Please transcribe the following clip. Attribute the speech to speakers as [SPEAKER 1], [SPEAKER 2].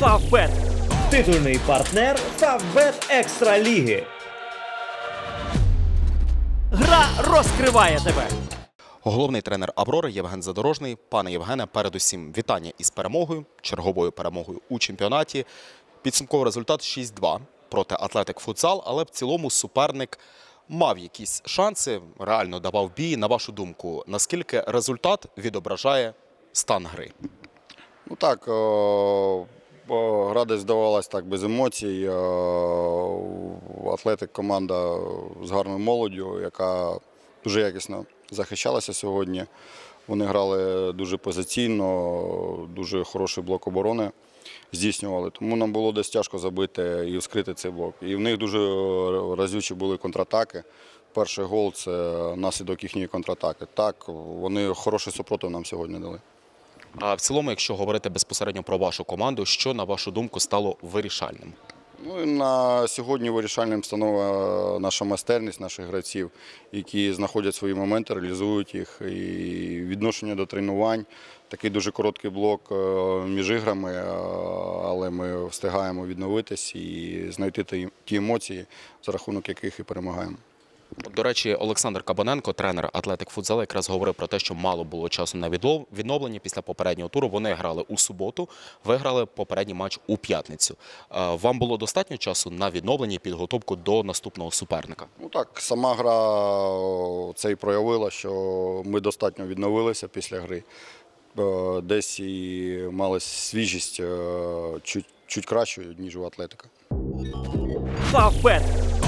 [SPEAKER 1] Фавбет. Титульний партнер Фавбет Екстра Ліги. Гра розкриває тебе.
[SPEAKER 2] Головний тренер Аврори Євген Задорожний. Пане Євгене, передусім вітання із перемогою, черговою перемогою у чемпіонаті. Підсумковий результат 6-2 проти Атлетик Футзал, але в цілому суперник мав якісь шанси, реально давав бій. На вашу думку, наскільки результат відображає стан гри?
[SPEAKER 3] Ну так, о, о, гра десь здавалась так без емоцій. Атлетик команда з гарною молоддю, яка дуже якісно захищалася сьогодні. Вони грали дуже позиційно, дуже хороший блок оборони здійснювали. Тому нам було десь тяжко забити і вскрити цей блок. І в них дуже разючі були контратаки. Перший гол це наслідок їхньої контратаки. Так, вони хороший супротив нам сьогодні дали.
[SPEAKER 2] А в цілому, якщо говорити безпосередньо про вашу команду, що на вашу думку стало вирішальним?
[SPEAKER 3] Ну, на сьогодні вирішальним становить наша майстерність наших гравців, які знаходять свої моменти, реалізують їх. І відношення до тренувань. Такий дуже короткий блок е, між іграми, е, але ми встигаємо відновитись і знайти ті- ті емоції, за рахунок яких і перемагаємо.
[SPEAKER 2] До речі, Олександр Кабаненко, тренер Атлетик Футзал, якраз говорив про те, що мало було часу на відновлення після попереднього туру. Вони грали у суботу, виграли попередній матч у п'ятницю. Е, Вам було достатньо часу на відновлення і підготовку до наступного суперника?
[SPEAKER 3] Ну так, сама гра це і проявила, що ми достатньо відновилися після гри. Е, Десь і мали свіжість е, чуть, чуть кращою, ніж у Атлетика.
[SPEAKER 1] Фавбет.